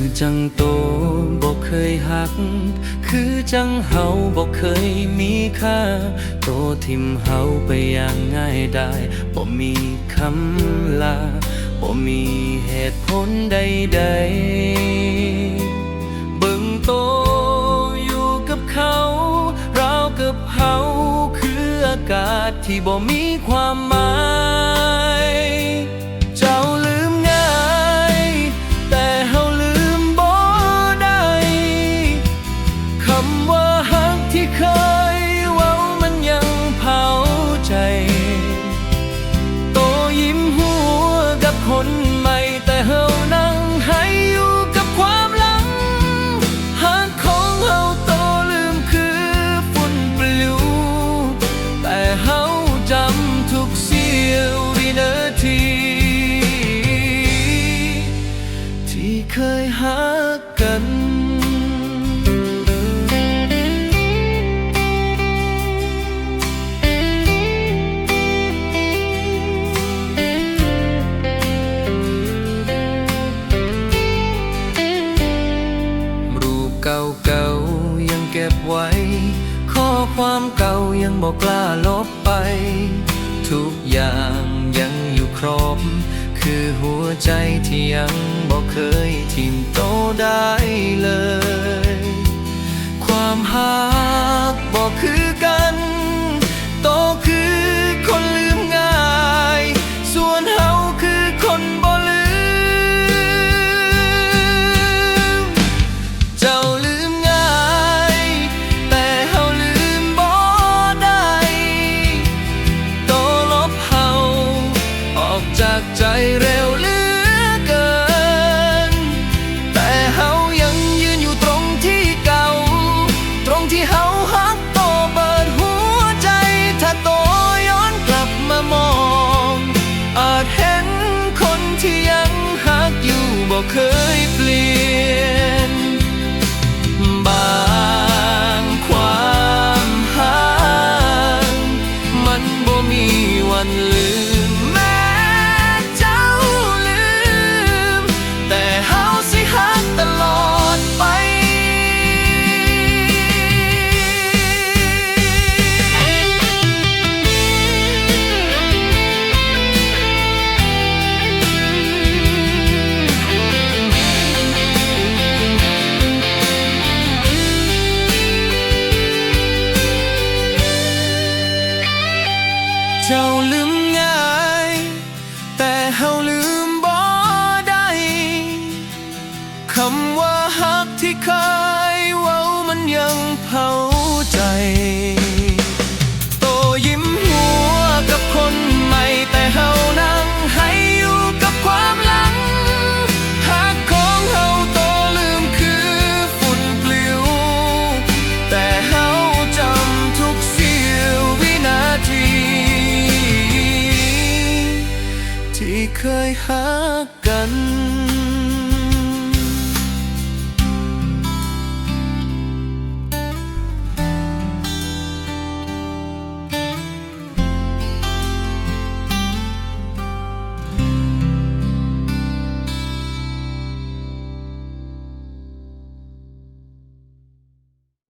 คือจังโตบอกเคยหัก คือจังเฮาบอกเคยมีค่า โตทิมเฮาไปอย่างง่ายได้บ่มีคำลาบ่มีเหตุผลใดๆเบิ่งโตอยู่กับเขาเรากับเฮาคืออากาศที่บ่มีความหมาย เก่าๆยังเก็บไว้ ข้อความเก่ายังบอกกล้าลบไป ทุกอย่างยังอยู่ครบ คือหัวใจที่ยังบอกเคยทิมโตได้ จากใจเร็วเหลือเกิน แต่เฮายังยืนอยู่ตรงที่เก่า ตรงที่เฮาฮักโตเปิดหัวใจ ถ้าโตย้อนกลับมามอง อาจเห็นคนที่ยังฮักอยู่บอกเคยเปลี่ย ยังเผาใจ โตยิ้มหัวกับคนใหม่แต่เฮานั่งให้อยู่กับความหลัง หากของเฮาโตลืมคือฝุ่นปลิว แต่เฮาจำทุกเสี้ยววินาที ที่เคยหากัน